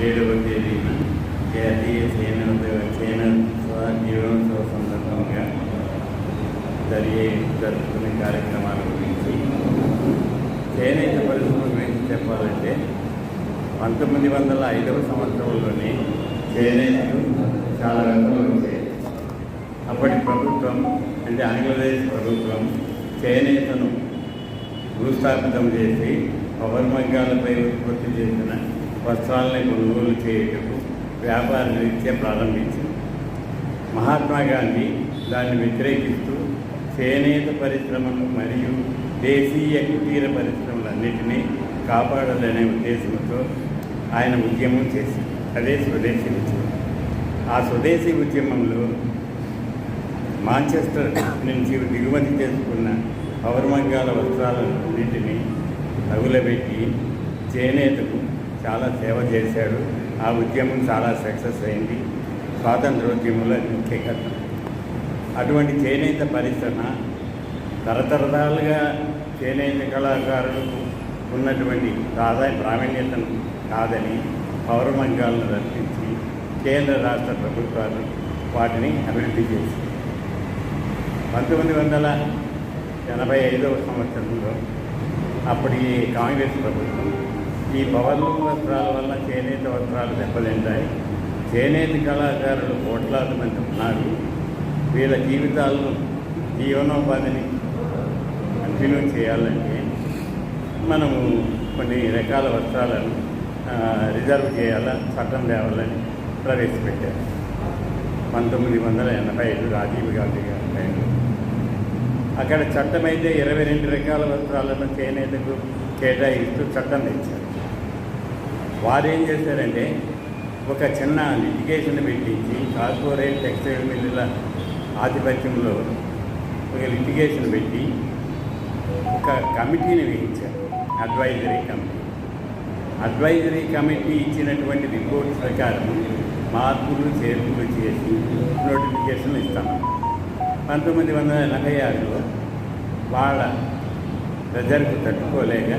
ఏడవ తేదీన జాతీయ చేనేత చేనేత దినోత్సవ సందర్భంగా జరిగే జరుపుకునే కార్యక్రమాల గురించి చేనేత పరిశ్రమ గురించి చెప్పాలంటే పంతొమ్మిది వందల ఐదవ సంవత్సరంలోనే చేనేతలు చాలా రకాలు వచ్చాయి అప్పటి ప్రభుత్వం అంటే ఆంధ్రప్రదేశ్ ప్రభుత్వం చేనేతను భూస్థాపితం చేసి పవర్మగ్గాలపై ఉత్పత్తి చేసిన వస్త్రాలని కొనుగోలు చేయుటకు వ్యాపార రీత్యా ప్రారంభించింది. మహాత్మా గాంధీ దాన్ని వ్యతిరేకిస్తూ చేనేత పరిశ్రమను మరియు దేశీయ కుటీర పరిశ్రమలన్నింటినీ కాపాడాలనే ఉద్దేశంతో ఆయన ఉద్యమం చేసింది. అదే స్వదేశీ ఉద్యమం. ఆ స్వదేశీ ఉద్యమంలో మాంచెస్టర్ నుంచి దిగుమతి చేసుకున్న పౌర్మంగాల వస్త్రాలన్నింటినీ తగులబెట్టి చేనేతకు చాలా సేవ చేశాడు. ఆ ఉద్యమం చాలా సక్సెస్ అయింది. స్వాతంత్రోద్యమంలో ముఖ్య కథ అటువంటి చేనేత పరిశ్రమ తరతరాలుగా చేనేత కళాకారులకు ఉన్నటువంటి ప్రాధాన్య ప్రావీణ్యతను కాదని పౌరమంగాలను రక్షించి కేంద్ర రాష్ట్ర ప్రభుత్వాలు వాటిని అభివృద్ధి చేసింది. పంతొమ్మిది వందల ఎనభై ఐదవ సంవత్సరంలో అప్పటి కాంగ్రెస్ ప్రభుత్వం ఈ పవర్లూమ్ వస్త్రాల వల్ల చేనేత వస్త్రాలు దెబ్బతింటాయి. చేనేత కళాకారులు కోట్లాది మంది ఉన్నారు. వీళ్ళ జీవితాలను జీవనోపాధిని కంటిన్యూ చేయాలంటే మనము కొన్ని రకాల వస్త్రాలను రిజర్వ్ చేయాలా చట్టం తేవాలని ప్రవేశపెట్టారు. పంతొమ్మిది వందల ఎనభై ఐదు రాజీవ్ గాంధీ గారి టైంలో. అక్కడ చట్టం అయితే ఇరవై రెండు రకాల వస్త్రాలను చేనేతకు కేటాయిస్తూ చట్టం తెచ్చారు. వారు ఏం చేశారంటే ఒక చిన్న లిటిగేషన్ పెట్టించి కార్పొరేట్ టెక్స్టైల్ మిల్లుల ఆధిపత్యంలో ఒక లిటిగేషన్ పెట్టి ఒక కమిటీని వేయించారు అడ్వైజరీ కమిటీ. అడ్వైజరీ కమిటీ ఇచ్చినటువంటి రిపోర్ట్ ప్రకారం మార్పులు చేర్పులు చేసి నోటిఫికేషన్ ఇస్తాము పంతొమ్మిది వందల ఎనభై ఆరులో వాళ్ళ ప్రెజర్కు తట్టుకోలేక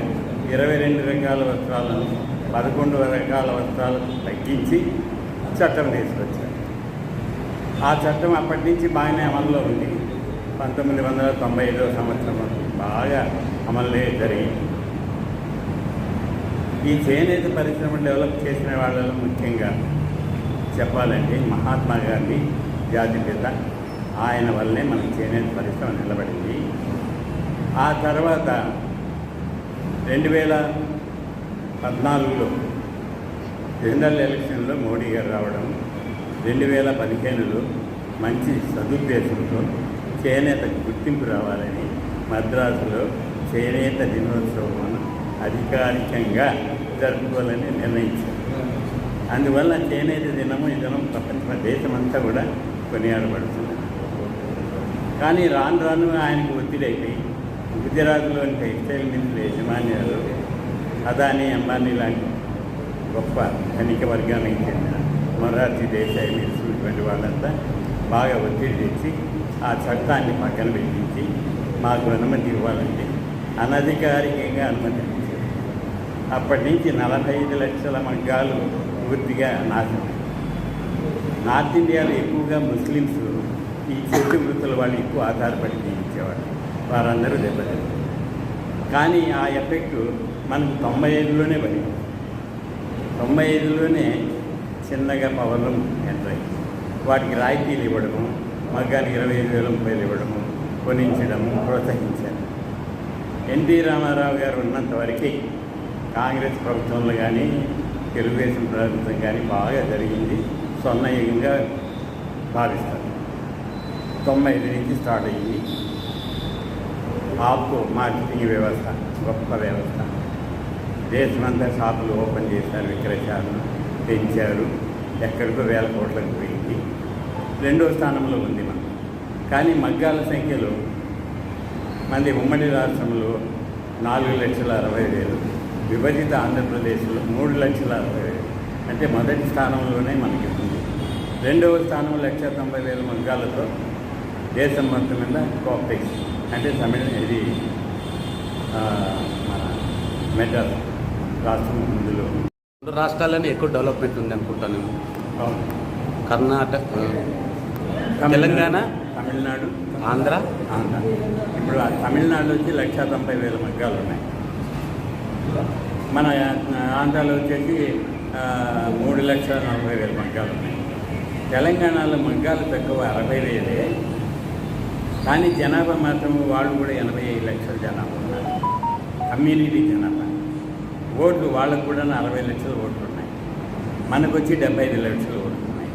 ఇరవై రెండు రకాల వస్త్రాలను పదకొండు రకాల వస్త్రాలను తగ్గించి చట్టం తీసుకొచ్చారు. ఆ చట్టం అప్పటి నుంచి బాగానే అమల్లో ఉంది. పంతొమ్మిది వందల తొంభై ఐదో సంవత్సరం బాగా అమలు జరిగింది ఈ చేనేత పరిశ్రమ డెవలప్ చేసిన వాళ్ళలో ముఖ్యంగా చెప్పాలంటే మహాత్మా గాంధీ జాతిపిత ఆయన వల్లే మన చేనేత పరిశ్రమ నిలబడింది. ఆ తర్వాత రెండు వేల పద్నాలుగులో జనరల్ ఎలక్షన్లో మోడీ గారు రావడం రెండు వేల పదిహేనులో మంచి సదుద్దేశంతో చేనేతకు గుర్తింపు రావాలని మద్రాసులో చేనేత దినోత్సవం అధికారికంగా జరుపుకోవాలని నిర్ణయించారు. అందువల్ల చేనేత దినము ఈ దినం ప్రపంచ దేశమంతా కూడా కొనియాడబడుతుంది. కానీ రాను రాను ఆయనకు ఒత్తిడి అయిపోయి గుజరాత్లోని టెక్స్టైల్ మిల్లుల యజమాన్యాలు అదాని అంబానీ లాంటి గొప్ప ధనిక వర్గానికి చెందిన మొరార్జీ దేశాయి మిల్స్ ఇటువంటి వాళ్ళంతా బాగా ఒత్తిడి తెచ్చి ఆ చట్టాన్ని పక్కన పెట్టించి మాకు అనుమతి ఇవ్వాలంటే అనధికారికంగా అనుమతి అప్పటి నుంచి నలభై ఐదు లక్షల మగ్గాలు పూర్తిగా నాశనం. నార్త్ ఇండియాలో ఎక్కువగా ముస్లిమ్స్ ఈ చెట్టు వృత్తుల వాళ్ళు ఎక్కువ ఆధారపడి జీవించేవాళ్ళు. వారందరూ దెబ్బతిన్నారు కానీ ఆ ఎఫెక్ట్ మనకు తొంభై ఐదులోనే పడింది. తొంభై ఐదులోనే చిన్నగా పవర్లో ఎంటర్ అయింది. వాటికి రాయితీలు ఇవ్వడము మగ్గానికి ఇరవై ఐదు వేల రూపాయలు ఇవ్వడము కొనించడము ప్రోత్సహించారు. ఎన్టీ రామారావు గారు ఉన్నంత వరకే కాంగ్రెస్ ప్రభుత్వంలో కానీ తెలుగుదేశం ప్రభుత్వం కానీ బాగా జరిగింది. స్వర్ణయుగంగా భావిస్తారు. తొంభై ఐదు నుంచి స్టార్ట్ అయ్యింది ఆపు మార్కెటింగ్ వ్యవస్థ గొప్ప వ్యవస్థ. దేశమంతా షాపులు ఓపెన్ చేశారు విక్రయశాలను పెంచారు ఎక్కడికో వేల కోట్లకు పోయింది. రెండో స్థానంలో ఉంది మనం. కానీ మగ్గాల సంఖ్యలో మంది ఉమ్మడి రాష్ట్రంలో నాలుగు లక్షల అరవై వేలు. విభజిత ఆంధ్రప్రదేశ్లో మూడు లక్షల అంటే మొదటి స్థానంలోనే మనకి ఉంది. రెండవ స్థానం లక్ష తొంభై వేల మగ్గాలతో దేశం మొత్తం మీద కోఆపరేషన్. అంటే తమిళ ఇది మన మెడ్రాస్ రాష్ట్రం ముందులో రెండు రాష్ట్రాలని ఎక్కువ డెవలప్మెంట్ ఉంది అనుకుంటాను. కర్ణాటక తెలంగాణ తమిళనాడు ఆంధ్ర. ఆంధ్ర. ఇప్పుడు తమిళనాడు వచ్చి లక్ష తొంభై వేల మగ్గాలు ఉన్నాయి. మన ఆంధ్రాలో వచ్చేసి మూడు లక్షల నలభై వేల మగ్గాలు ఉన్నాయి. తెలంగాణలో మగ్గాలు తక్కువ అరవై వేలే. కానీ జనాభా మాత్రం వాళ్ళు కూడా ఎనభై ఐదు లక్షల జనాభా ఉన్నారు. కమ్యూనిటీ జనాభా. ఓట్లు వాళ్ళకు కూడా అరవై లక్షల ఓట్లు ఉన్నాయి. మనకు వచ్చి డెబ్బై ఐదు లక్షల ఓట్లు ఉన్నాయి.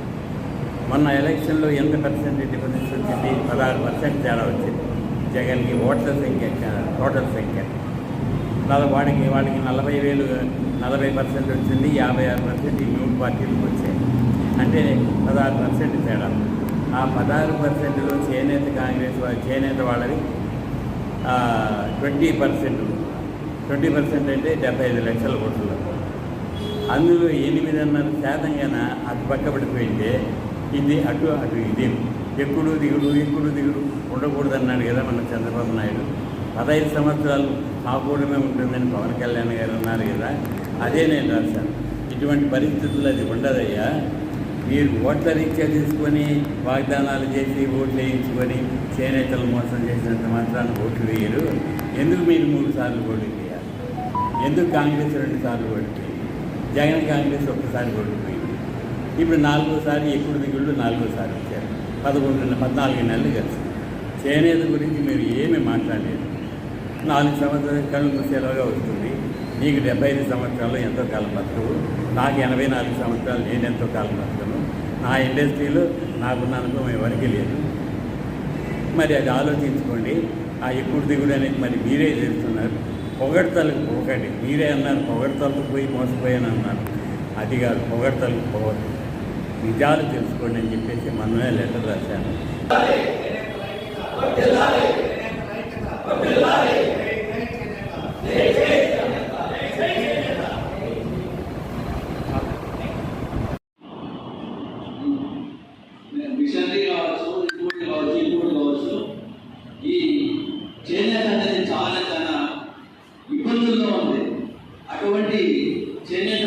మొన్న ఎలక్షన్లో ఎంత పర్సెంట్ డిఫరెన్స్ వచ్చింది? పదహారు పర్సెంట్ తేడా వచ్చింది. జగన్కి ఓట్ల సంఖ్య టోటల్ సంఖ్య. వాడికి వాడికి నలభై వేలు నలభై పర్సెంట్ వచ్చింది యాభై ఆరు పర్సెంట్ ఈ మూడు పార్టీలకు వచ్చాయి. అంటే పదహారు పర్సెంట్ తేడా. ఆ పదహారు పర్సెంట్లో చేనేత కాంగ్రెస్ వా- చేనేత వాళ్ళది ట్వంటీ పర్సెంట్ ట్వంటీ పర్సెంట్ అంటే డెబ్బై ఐదు లక్షల ఓట్లు. అందులో ఎనిమిదిన్నర శాతం కన్నా అటు పక్కబడిపోయింటే ఇది అటు అటు ఇది. ఎక్కుడు దిగుడు ఎక్కుడు దిగుడు ఉండకూడదు అన్నాడు కదా మన చంద్రబాబు నాయుడు. పదహైదు సంవత్సరాలు ఆకూడమే ఉంటుందని పవన్ కళ్యాణ్ గారు అన్నారు కదా. అదే నేను రాశాను. ఇటువంటి పరిస్థితులు అది ఉండదయ్యా. మీరు ఓట్ల రీత్యా తీసుకొని వాగ్దానాలు చేసి ఓట్లు వేయించుకొని చేనేతలు మోసం చేసినంత మాత్రాన్ని ఓట్లు వేయరు. ఎందుకు మీరు మూడు సార్లు ఓట్లు వేయాలి? ఎందుకు కాంగ్రెస్ రెండు సార్లు ఓడిపోయింది జగన్ కాంగ్రెస్ ఒక్కసారి ఓడిపోయింది ఇప్పుడు నాలుగోసారి ఎప్పుడు దిగుళ్ళు నాలుగోసారి వచ్చారు. పదకొండు పద్నాలుగు నెలలు కలిసి చేనేత గురించి మీరు ఏమీ మాట్లాడలేదు. నాలుగు సంవత్సరాలు కళ్ళు మూసేలాగా వస్తుంది. నీకు డెబ్బై ఐదు సంవత్సరాలు ఎంతో కాలం బతుకు నాకు ఎనభై నాలుగు సంవత్సరాలు నేను ఎంతో కాలం బతుకను. నా ఇండస్ట్రీలో నాకున్న అనుభవం ఎవరికీ లేదు. మరి అది ఆలోచించుకోండి. ఆ ఎప్పుడు దిగుడు అనేది మరి మీరే చేస్తున్నారు పొగడతలకు పోకండి. మీరే అన్నారు పొగడతలకు పోయి మోసపోయాను అన్నారు. అది కాదు పొగడతలకు పోవద్దు. నిజాలు తెలుసుకోండి అని చెప్పేసి మనమే లెటర్ రాశాను. మిషనరీ కావచ్చు ఇంకోటి కావచ్చు ఇంకోటి కావచ్చు. ఈ చేనేత అనేది చాలా చాలా ఇబ్బందుల్లో ఉంది. అటువంటి చేనేత